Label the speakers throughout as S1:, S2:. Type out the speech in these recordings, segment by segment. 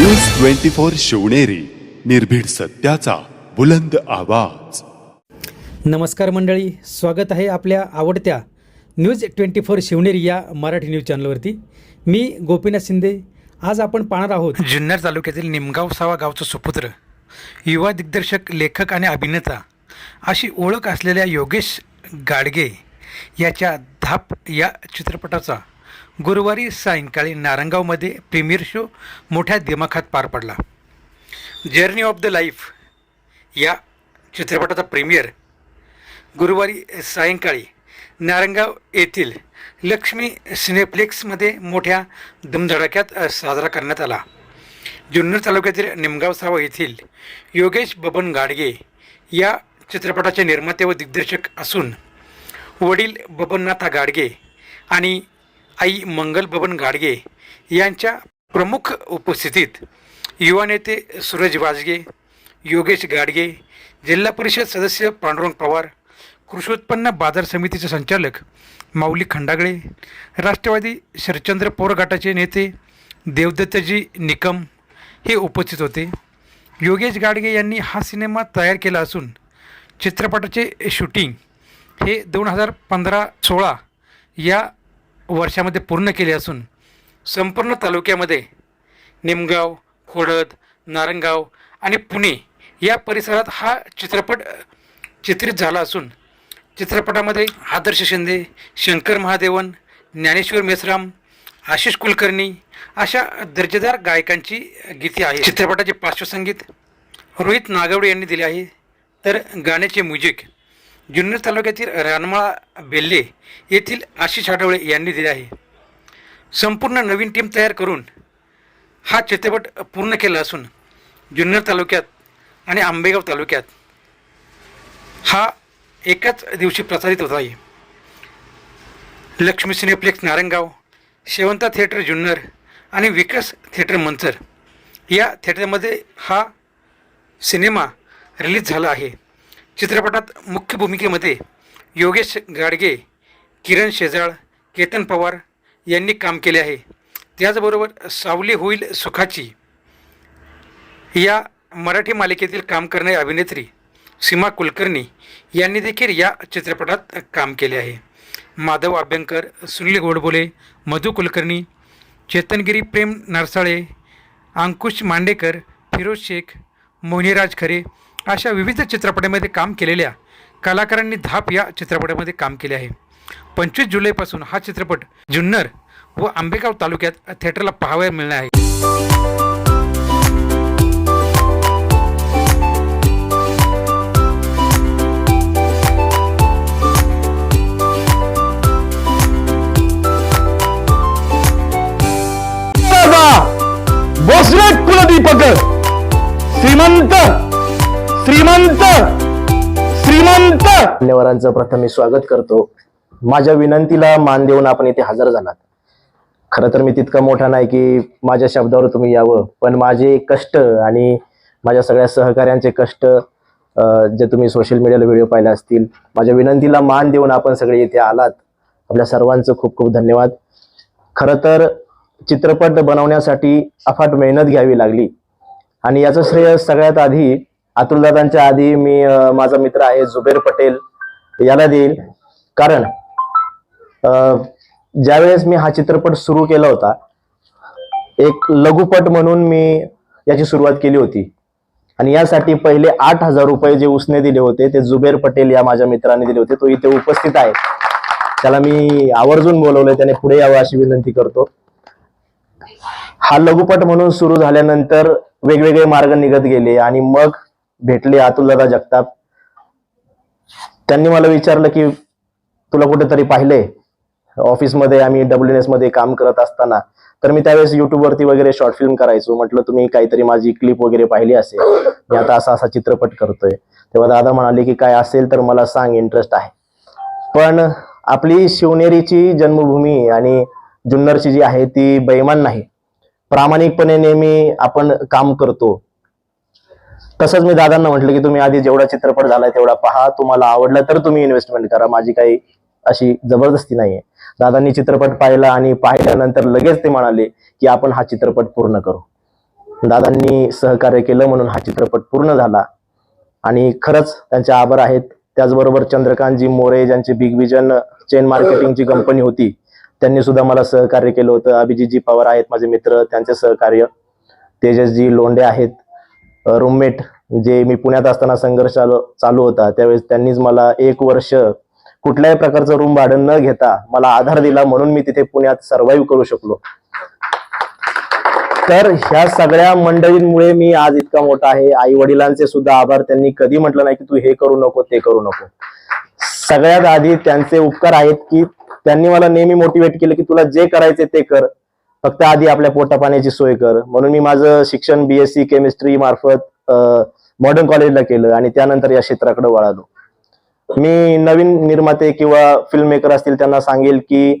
S1: News twenty four Shivneri निर्भीड सत्याचा बुलंद आवाज.
S2: नमस्कार मंडळी स्वागत आहे आपल्या आवडत्या न्यूज ट्वेंटी फोर शिवनेरी या मराठी न्यूज चॅनलवरती. मी गोपीनाथ शिंदे आज आपण पाहणार आहोत जुन्नर तालुक्यातील निमगाव सावा गावचा सुपुत्र युवा दिग्दर्शक लेखक आणि अभिनेता अशी ओळख असलेल्या योगेश गाडगे याच्या धाप या चित्रपटाचा गुरुवारी सायंकाळी नारंगावमध्ये प्रीमियर शो मोठ्या दिमाखात पार पडला. जर्नी ऑफ द लाईफ या चित्रपटाचा प्रीमियर गुरुवारी सायंकाळी नारंगाव येथील लक्ष्मी सिनेप्लेक्समध्ये मोठ्या धुमधडाक्यात साजरा करण्यात आला. जुन्नर तालुक्यातील निमगाव साव येथील योगेश बबन गाडगे या चित्रपटाचे निर्माते व दिग्दर्शक असून वडील बबननाथा गाडगे आणि आई मंगल बबन गाडगे यांच्या प्रमुख उपस्थितीत युवा नेते सूरज वाजगे योगेश गाडगे जिल्हा परिषद सदस्य पांडुरंग पवार कृषी उत्पन्न बाजार समितीचे संचालक माऊली खंडागळे राष्ट्रवादी शरचंद्र पवार गटाचे नेते देवदत्तजी निकम हे उपस्थित होते. योगेश गाडगे यांनी हा सिनेमा तयार केला असून चित्रपटाचे शूटिंग हे दोन हजार पंधरा सोळा या वर्षामध्ये पूर्ण केले असून संपूर्ण तालुक्यामध्ये निमगाव खोडद नारंगाव आणि पुणे या परिसरात हा चित्रपट चित्रित झाला असून चित्रपटामध्ये आदर्श शिंदे शंकर महादेवन ज्ञानेश्वर मेसराम आशिष कुलकर्णी अशा दर्जेदार गायकांची गीते आहे चित्रपटाचे पार्श्वसंगीत रोहित नागवडे यांनी दिले आहे. तर गाण्याचे म्युझिक जुन्नर तालुक्यातील रानमाळा बेल्ले येथील आशिष आठवळे यांनी दिले आहे. संपूर्ण नवीन टीम तयार करून हा चित्रपट पूर्ण केला असून जुन्नर तालुक्यात आणि आंबेगाव तालुक्यात हा एकाच दिवशी प्रसारित होत आहे. लक्ष्मी सिनेप्लेक्स नारंगाव शेवंता थिएटर जुन्नर आणि विकास थिएटर मंचर या थिएटरमध्ये हा सिनेमा रिलीज झाला आहे. चित्रपटात मुख्य भूमिकेमध्ये योगेश गाडगे किरण शेजाळ केतन पवार यांनी काम केले आहे. त्याचबरोबर सावली होईल सुखाची या मराठी मालिकेतील काम करणारी अभिनेत्री सीमा कुलकर्णी यांनी देखील या चित्रपटात काम केले आहे. माधव आभ्यंकर सुनील गोडबोले मधु कुलकर्णी चेतनगिरी प्रेम नरसाळे अंकुश मांडेकर फिरोज शेख मोहिनीराज खरे अशा विविध चित्रपटामध्ये काम केलेल्या कलाकारांनी धाप या चित्रपटामध्ये काम केले आहे. पंचवीस जुलैपासून हा चित्रपट जुन्नर व आंबेगाव तालुक्यात थिएटरला पाहावया मिळणार आहे.
S3: कुलदीपक. श्रीमंत श्रीमंत! श्रीमंत! मान्यवरांचं प्रथम मी स्वागत करतो. माझ्या विनंतीला मान देऊन आपण इथे हजर झालात. खरं तर मी तितका मोठा नाही की माझ्या शब्दावर तुम्ही यावं. पण माझे कष्ट आणि माझ्या सगळ्या सहकार्यांचे कष्ट जे तुम्ही सोशल मीडियाला व्हिडिओ पाहिले असतील माझ्या विनंतीला मान देऊन आपण सगळे इथे आलात. आपल्या सर्वांचं खूप खूप धन्यवाद. खरं तर चित्रपट बनवण्यासाठी अफाट मेहनत घ्यावी लागली. आणि याचं श्रेय सगळ्यात आधी अतुलदादांच्या आधी मी माझा मित्र आहे जुबेर पटेल याला देईल. कारण अं, ज्यावेळेस मी हा चित्रपट सुरू केला होता एक लघुपट म्हणून मी याची सुरुवात केली होती. आणि यासाठी पहिले आठ हजार रुपये जे उसने दिले होते ते जुबेर पटेल या माझ्या मित्राने दिले होते. तो इथे उपस्थित आहे. त्याला मी आवर्जून बोलवलंय त्याने पुढे यावं अशी विनंती करतो. हा लघुपट म्हणून सुरू झाल्यानंतर वेगवेगळे मार्ग निघत गेले आणि मग भेटले अतुलदादा जगताप. त्यांनी मला विचारलं की तुला कुठेतरी पाहिले ऑफिसमध्ये आम्ही डब्ल्यू एसमध्ये काम करत असताना. तर मी त्यावेळेस युट्यूबवरती वगैरे शॉर्ट फिल्म करायचो. म्हटलं तुम्ही काहीतरी माझी क्लिप वगैरे पाहिली असेल. मी आता असा असा चित्रपट करतोय. तेव्हा दादा म्हणाले की काय असेल तर मला सांग इंटरेस्ट आहे. पण आपली शिवनेरीची जन्मभूमी आणि जुन्नरची जी आहे ती बैमान नाही. प्रामाणिकपणे नेहमी आपण काम करतो. तसंच मी दादांना म्हटलं की तुम्ही आधी जेवढा चित्रपट झालाय तेवढा पहा तुम्हाला आवडला तर तुम्ही इन्व्हेस्टमेंट करा माझी काही अशी जबरदस्ती नाहीये. दादांनी चित्रपट पाहिला आणि पाहिल्यानंतर लगेच ते म्हणाले की आपण हा चित्रपट पूर्ण करू. दादांनी सहकार्य केलं म्हणून हा चित्रपट पूर्ण झाला. आणि खरंच त्यांचे आभार आहेत. त्याचबरोबर चंद्रकांतजी मोरे ज्यांची बिग विजन चेन मार्केटिंगची कंपनी होती त्यांनी सुद्धा मला सहकार्य केलं होतं. अभिजितजी पवार आहेत माझे मित्र त्यांचे सहकार्य. तेजसजी लोंडे आहेत. रूममेट जे मी पुण्यात असताना संघर्ष चालू चालू होता त्यावेळेस त्यांनीच मला एक वर्ष कुठल्याही प्रकारचं रूम भाडं न घेता मला आधार दिला म्हणून मी तिथे पुण्यात सर्व्हाइव्ह करू शकलो. तर ह्या सगळ्या मंडळींमुळे मी आज इतका मोठा आहे. आई वडिलांचे सुद्धा आभार. त्यांनी कधी म्हटलं नाही की तू हे करू नको ते करू नको. सगळ्यात आधी त्यांचे उपकार आहेत की त्यांनी मला नेहमी मोटिवेट केलं की तुला जे करायचे ते कर. फक्त आधी आपल्या पोटा पाण्याची सोय कर. म्हणून मी माझं शिक्षण बीएससी केमिस्ट्री मार्फत मॉडर्न कॉलेजला केलं आणि त्यानंतर या क्षेत्राकडे वळालो. मी नवीन निर्माते किंवा फिल्म मेकर असतील त्यांना सांगेल की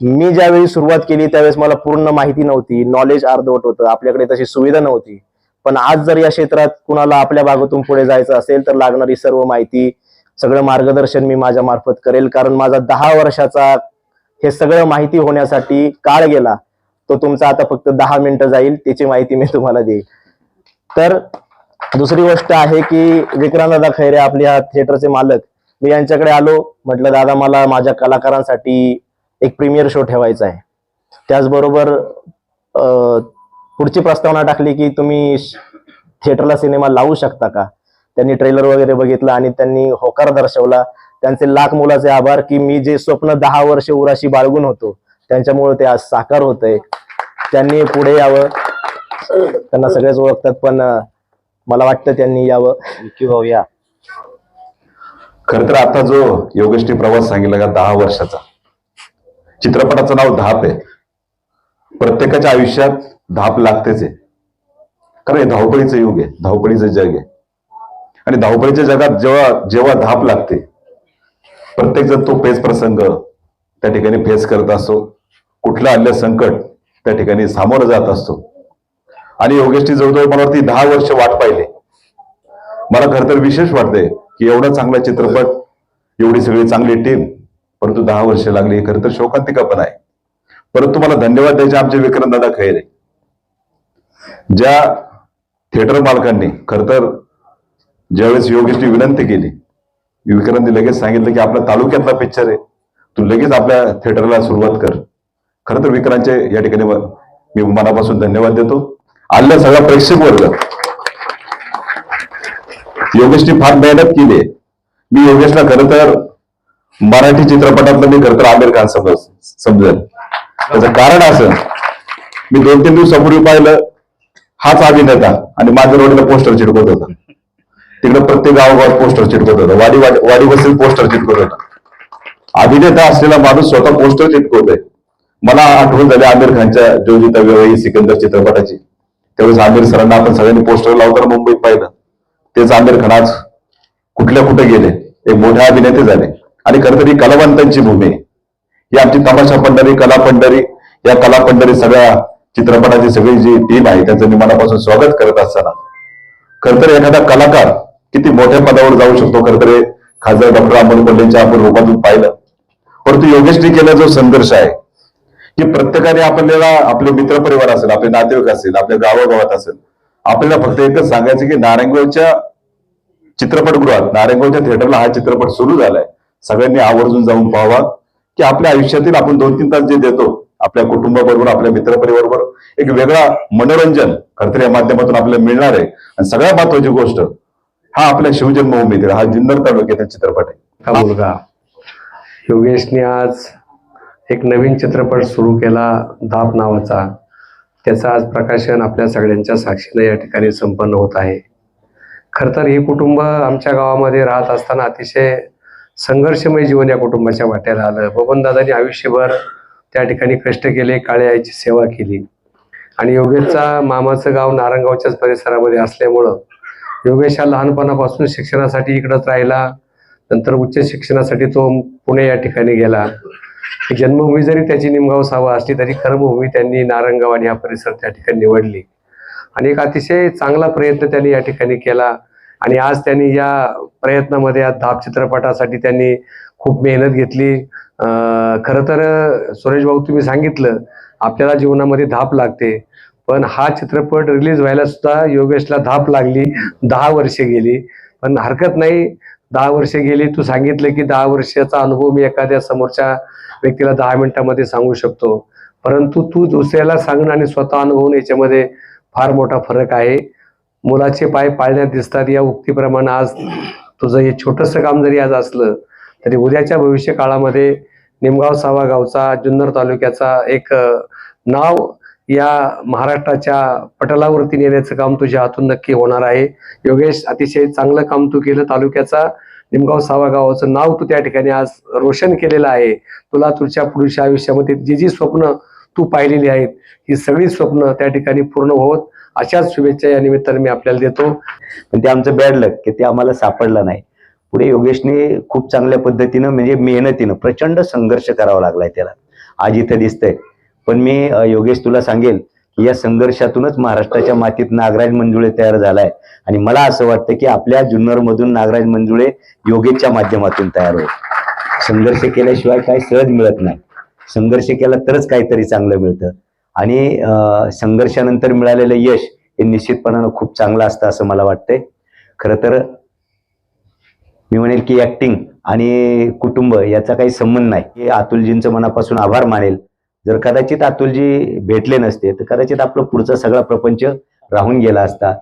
S3: मी ज्यावेळी सुरुवात केली त्यावेळेस मला पूर्ण माहिती नव्हती. नॉलेज अर्धवट होतं. आपल्याकडे तशी सुविधा नव्हती. पण आज जर या क्षेत्रात कुणाला आपल्या भागातून पुढे जायचं असेल तर लागणारी सर्व माहिती सगळं मार्गदर्शन मी माझ्या मार्फत करेल. कारण माझा दहा वर्षाचा हे सगळं माहिती होण्यासाठी काळ गेला तो तुमचा आता फक्त दहा मिनिटं जाईल त्याची माहिती मी तुम्हाला देईल. तर दुसरी गोष्ट आहे की विक्रांतदादा खैरे आपले हा थिएटरचे मालक. मी यांच्याकडे आलो म्हटलं दादा मला माझ्या कलाकारांसाठी एक प्रीमियर शो ठेवायचा आहे. त्याचबरोबर अं, पुढची प्रस्तावना टाकली की तुम्ही थिएटरला सिनेमा लावू शकता का? त्यांनी ट्रेलर वगैरे बघितला आणि त्यांनी होकार दर्शवला. त्यांचे लाख मुलाचे आभार की मी जे स्वप्न दहा वर्ष उराशी बाळगून होतो त्यांच्यामुळे ते आज साकार होतंय. त्यांनी पुढे यावं. त्यांना सगळेच ओळखतात पण मला वाटतं त्यांनी यावं. की भाऊ या
S4: खर तर आता जो योगेशने प्रवास सांगितला का दहा वर्षाचा चित्रपटाचं नाव धाप आहे. प्रत्येकाच्या आयुष्यात धाप लागतेच आहे. कारण हे धावपळीचं युग आहे धावपळीचं जग आहे. आणि धावपळीच्या जगात जेव्हा जेव्हा धाप लागते प्रत्येक जण तो पेच प्रसंग त्या ठिकाणी फेस करत असतो. कुठलं आलेलं संकट त्या ठिकाणी सामोरं जात असतो. आणि योगेशनी जवळजवळ मला वाटते दहा वर्ष वाट पाहिले. मला खर तर विशेष वाटतंय की एवढा चांगला चित्रपट एवढी सगळी चांगली टीम परंतु दहा वर्ष लागली खर तर शोकांतिका पण आहे. परंतु मला धन्यवाद द्यायचे आमचे विक्रम दादा खैरे. ज्या थिएटर मालकांनी खर तर ज्यावेळेस योगेशनी विनंती केली विक्रांतने लगेच सांगितलं की आपल्या तालुक्यातला पिक्चर आहे. तू लगेच आपल्या थिएटरला सुरुवात कर. खरं तर विक्रांतचे या ठिकाणी मी मनापासून धन्यवाद देतो. आलेला सगळा प्रेक्षक वर्ग योगेशने फार मेहनत केली आहे. मी योगेशला खरं तर मराठी चित्रपटातलं मी खरं तर आमिर खान समज समजेल त्याचं कारण असं मी दोन तीन दिवसापूर्वी पाहिलं हाच अभिनेता आणि माझ्या रोडला पोस्टर चिडकवत होता. तिकडे प्रत्येक गावागावात पोस्टर चिटकवत होता. वाडी वाडी बसेल पोस्टर चिटकवत होता. अभिनेता असलेला माणूस स्वतः पोस्टर चिटकवतोय. मला आठवण झाली आमिर खानच्या जोजिता व्यवहारी सिकंदर चित्रपटाची. त्यावेळेस आमिर सरांना आपण सगळ्यांनी पोस्टर लावताना मुंबईत पाहिलं. तेच आमिर खान आज कुठल्या कुठे गेले. एक मोठे अभिनेते झाले. आणि खरं तर ही कलावंतांची भूमी आहे. ही आमची तमाशा पंढरी कला पंढरी या कला पंढरी सगळ्या चित्रपटाची सगळी जी टीम आहे त्यांचं मी मनापासून स्वागत करत असताना. खर तर एखादा कलाकार किती मोठ्या पदावर जाऊ शकतो खर तर खासदार डॉक्टर अमोल कोल्हेंच्या आपण रूपातून पाहिलं. परंतु योगेश केला जो संघर्ष आहे की प्रत्येकाने आपल्याला आपले मित्रपरिवार असेल आपले नातेवाईक असेल आपल्या गावागावात असेल आपल्याला फक्त एकच सांगायचं की नारायणगावच्या चित्रपटगृहात नारायणगावच्या थिएटरला हा चित्रपट सुरू झालाय. सगळ्यांनी आवर्जून जाऊन पाहावा की आपल्या आयुष्यातील आपण दोन तीन तास जे देतो आपल्या कुटुंबाबरोबर आपल्या मित्रपरिवाराबरोबर एक वेगळा मनोरंजन खरतर या माध्यमातून आपल्याला मिळणार आहे. आणि सगळ्यात महत्वाची गोष्ट हा आपल्या शिवजन्मभूमीतील हा जुन्नर तालुक्यातील चित्रपट आहे.
S5: हा मुलगा. योगेशने आज एक नवीन चित्रपट सुरू केला धाप नावाचा. त्याचं आज प्रकाशन आपल्या सगळ्यांच्या साक्षीने या ठिकाणी संपन्न होत आहे. खरं तर हे कुटुंब आमच्या गावामध्ये राहत असताना अतिशय संघर्षमय जीवन या कुटुंबाच्या वाट्याला आलं. बबनदादांनी आयुष्यभर त्या ठिकाणी कष्ट केले काळे आईची सेवा केली. आणि योगेशचा मामाचं गाव नारंगावच्याच परिसरामध्ये असल्यामुळं योगेश हा लहानपणापासून शिक्षणासाठी इकडंच राहिला. नंतर उच्च शिक्षणासाठी तो पुणे या ठिकाणी गेला. जन्मभूमी जरी त्याची निमगाव सावा असली तरी कर्मभूमी त्यांनी नारंगाव आणि हा परिसर त्या ठिकाणी निवडली. आणि एक अतिशय चांगला प्रयत्न त्यांनी या ठिकाणी केला. आणि आज त्यांनी या प्रयत्नामध्ये या धाप चित्रपटासाठी त्यांनी खूप मेहनत घेतली. खरं तर सुरेश भाऊ तुम्ही सांगितलं आपल्याला जीवनामध्ये धाप लागते. पण हा चित्रपट रिलीज व्हायला सुद्धा योगेशला धाप लागली दहा वर्षे गेली. पण हरकत नाही दहा वर्षे गेली तू सांगितलं की दहा वर्षाचा अनुभव मी एखाद्या समोरच्या व्यक्तीला दहा मिनिटामध्ये सांगू शकतो. परंतु तू दुसऱ्याला सांगणं आणि स्वतः अनुभवून याच्यामध्ये फार मोठा फरक आहे. मुलाचे पाय पाळण्यात दिसतात या उक्तीप्रमाणे आज तुझं हे छोटंसं काम जरी आज असलं तरी उद्याच्या भविष्य काळामध्ये निमगाव सावा गावचा जुन्नर तालुक्याचा एक नाव या महाराष्ट्राच्या पटलावरती नेण्याचं काम तुझ्या हातून नक्की होणार आहे. योगेश अतिशय चांगलं काम तू केलं तालुक्याचा. निमगाव सावा गावाचं नाव तू त्या ठिकाणी आज रोशन केलेलं आहे. तुला तुझ्या पुढच्या आयुष्यामध्ये जी जी स्वप्न तू पाहिलेली आहेत ही सगळी स्वप्न त्या ठिकाणी पूर्ण होत. अशाच शुभेच्छा या निमित्ताने मी आपल्याला देतो.
S6: पण ते आमचं बॅड लक की ते आम्हाला सापडलं नाही. पुढे योगेशने खूप चांगल्या पद्धतीनं म्हणजे मेहनतीनं प्रचंड संघर्ष करावा लागलाय त्याला. आज इथं दिसतंय. पण मी योगेश तुला सांगेल की या संघर्षातूनच महाराष्ट्राच्या मातीत नागराज मंजुळे तयार झालाय. आणि मला असं वाटतं की आपल्या जुन्नरमधून नागराज मंजुळे योगेशच्या माध्यमातून तयार होईल. संघर्ष केल्याशिवाय काही सहज मिळत नाही. संघर्ष केला तरच काहीतरी चांगलं मिळतं. आणि संघर्षानंतर मिळालेलं यश हे निश्चितपणानं खूप चांगलं असतं असं मला वाटतंय. खरं तर मी म्हणेल की ऍक्टिंग आणि कुटुंब याचा काही संबंध नाही. हे अतुलजींचं मनापासून आभार मानेल. जर कदाचित अतुलजी भेटले नसते तर कदाचित आपलं पुढचा सगळा प्रपंच राहून गेला असता.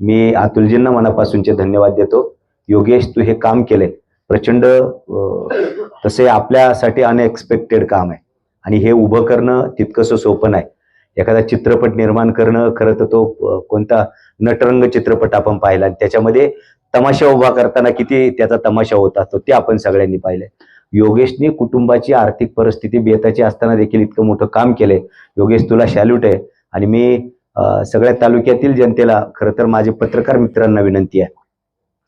S6: मी अतुलजींना मनापासूनचे धन्यवाद देतो. योगेश तू हे काम केले प्रचंड तसे आपल्यासाठी अनएक्सपेक्टेड काम आहे. आणि हे उभं करणं तितकंसं सोपं नाही. एखादा चित्रपट निर्माण करणं खरं तर तो कोणता नटरंग चित्रपट आपण पाहिला. आणि त्याच्यामध्ये तमाशा उभा करताना किती त्याचा तमाशा होता तो ते आपण सगळ्यांनी पाहिलंय. योगेशने कुटुंबाची आर्थिक परिस्थिती बेताची असताना देखील इतकं मोठं काम केलंय योगेश तुला सॅल्यूट आहे. आणि मी सगळ्या तालुक्यातील जनतेला खरं तर माझे पत्रकार मित्रांना विनंती आहे.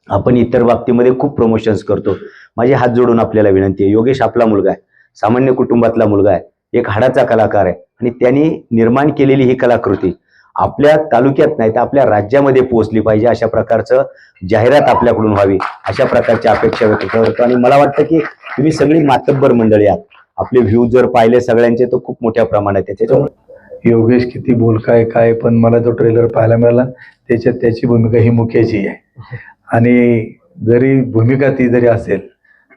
S6: आपण इतर बाबतीमध्ये खूप प्रमोशन्स करतो. माझे हात जोडून आपल्याला विनंती आहे. योगेश आपला मुलगा आहे. सामान्य कुटुंबातला मुलगा आहे. एक हाडाचा कलाकार आहे. आणि त्यांनी निर्माण केलेली ही कलाकृती आपल्या तालुक्यात नाही तर आपल्या राज्यामध्ये पोहोचली पाहिजे अशा प्रकारचं जाहिरात आपल्याकडून व्हावी अशा प्रकारची अपेक्षा व्यक्त करतो. आणि मला वाटतं की तुम्ही सगळी मातब्बर मंडळी आहात. आपले व्ह्यू जर पाहिले सगळ्यांचे तर खूप मोठ्या प्रमाणात आहे. त्याच्यामुळे
S7: योगेश किती बोलकाय काय पण मला जो ट्रेलर पाहायला मिळाला त्याच्यात त्याची भूमिका ही मुख्याची आहे. आणि जरी भूमिका ती जरी असेल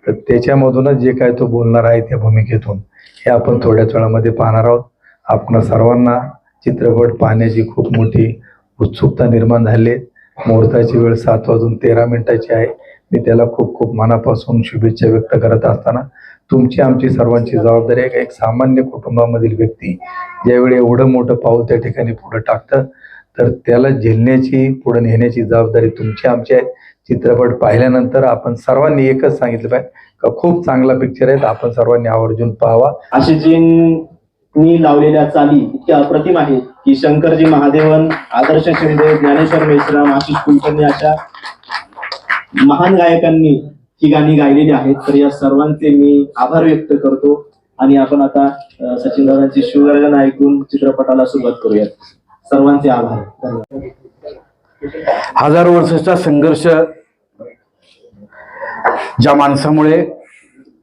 S7: तर त्याच्यामधूनच जे काय तो बोलणार आहे त्या भूमिकेतून हे आपण थोड्याच वेळामध्ये पाहणार आहोत. आपण सर्वांना चित्रपट पाहण्याची खूप मोठी उत्सुकता निर्माण झाली आहे. मुहूर्ताची वेळ सात वाजून तेरा मिनिटाची आहे. मी त्याला खूप खूप मनापासून शुभेच्छा व्यक्त करत असताना तुमची आमची सर्वांची जबाबदारी आहे का? एक सामान्य कुटुंबामधील व्यक्ती ज्यावेळी एवढं मोठं पाऊल त्या ठिकाणी पुढं टाकतं तर त्याला झेलण्याची पुढे नेण्याची जबाबदारी तुमची आमची आहे. चित्रपट पाहिल्यानंतर आपण सर्वांनी एकच सांगितलं पाहिजे का? खूप चांगला पिक्चर आहे. आपण सर्वांनी आवर्जून पाहावा.
S8: नी लावलेल्या चाली इतक्या अप्रतिम आहेत की शंकरजी महादेवन आदर्श शिंदे ज्ञानेश्वर मेश्राम आशिष कुलकर्णी अशा महान गायकांनी ही गाणी गायलेली आहेत. तर या सर्वांचे मी आभार व्यक्त करतो आणि आपण आता सचिन दादांची शिवगर्जना ऐकून चित्रपटाला सुरुवात करूयात. सर्वांचे आभार. धन्यवाद.
S7: हजार वर्षाचा संघर्ष ज्या माणसामुळे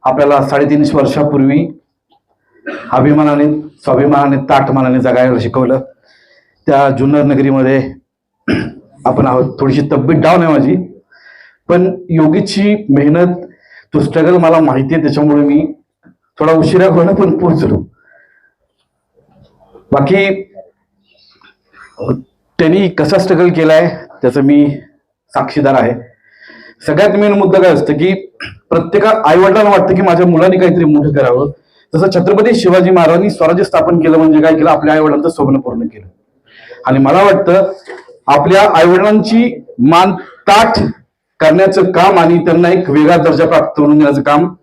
S7: आपल्याला साडेतीनशे वर्षापूर्वी अभिमानाने स्वाभिमानाने ताटमानाने जगायला शिकवलं. त्या जुन्नर नगरीमध्ये आपण आहोत. थोडीशी तब्येत डाऊन आहे माझी. पण योगीची मेहनत तो स्ट्रगल मला माहिती आहे त्याच्यामुळे मी थोडा उशिरा होणं पण पोहोचलो. बाकी त्यांनी कसा स्ट्रगल केलाय त्याचं मी साक्षीदार आहे. सगळ्यात मेन मुद्दा काय असतं की प्रत्येका आईवडिलांना वाटतं की माझ्या मुलांनी काहीतरी मोठं करावं. तसं छत्रपती शिवाजी महाराजांनी स्वराज्य स्थापन केलं म्हणजे काय केलं? आपल्या आई वडिलांचं स्वप्न पूर्ण केलं. आणि मला वाटतं आपल्या आई वडिलांची मान ताठ करण्याचं काम आणि त्यांना एक वेगळा दर्जा प्राप्त करून देण्याचं काम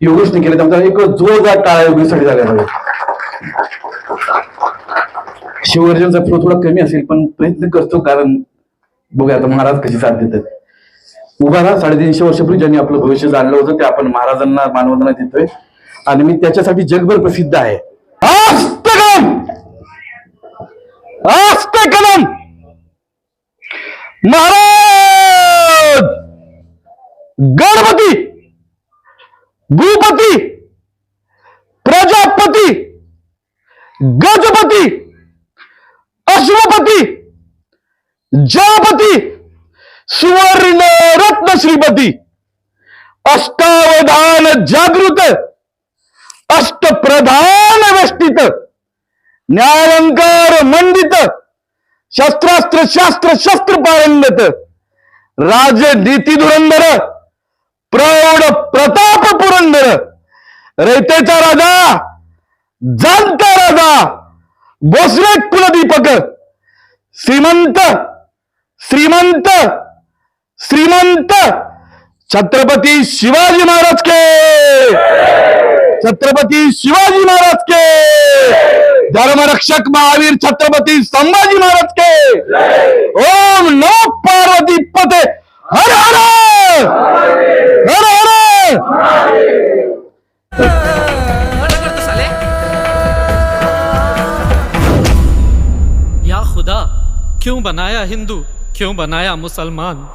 S7: योगेशने केलं. त्यामुळे एक जोरदार टाळ्या योगेशसाठी झाल्या पाहिजे शिवगर्जनचा फ्लो थोडा कमी असेल पण प्रयत्न करतो कारण बघूया आता महाराज कशी साथ देतात. उभा राहा साडेतीनशे वर्षापूर्वी ज्यांनी आपलं भविष्य जाणलं होतं ते आपण महाराजांना मानवंदना देतोय. आणि मी त्याच्यासाठी जगभर प्रसिद्ध आहे. आस्त कलम महाराज! गणपती! भूपती! प्रजापती! गजपती! अश्वपती! जयपती सुवर्ण रत्न श्रीपती! अष्टावधान जागृत! अष्टप्रधान वेष्टित न्यायंकार मंडित शस्त्रास्त्र शास्त्र शस्त्र पारंगत राजनीती धुरंधर प्रौढ प्रताप पुरंदर रयतेचा राजा जाणता राजा भोसले कुलदीपक श्रीमंत श्रीमंत श्रीमंत छत्रपती शिवाजी महाराज के। छत्रपती शिवाजी महाराज के! धर्मरक्षक महावीर छत्रपती संभाजी महाराज के! ओम नमो पार्वती पते! हर हर! हर हर!
S9: या खुदा क्यों बनाया हिंदू? क्यों बनाया मुसलमान?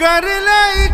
S10: कर ले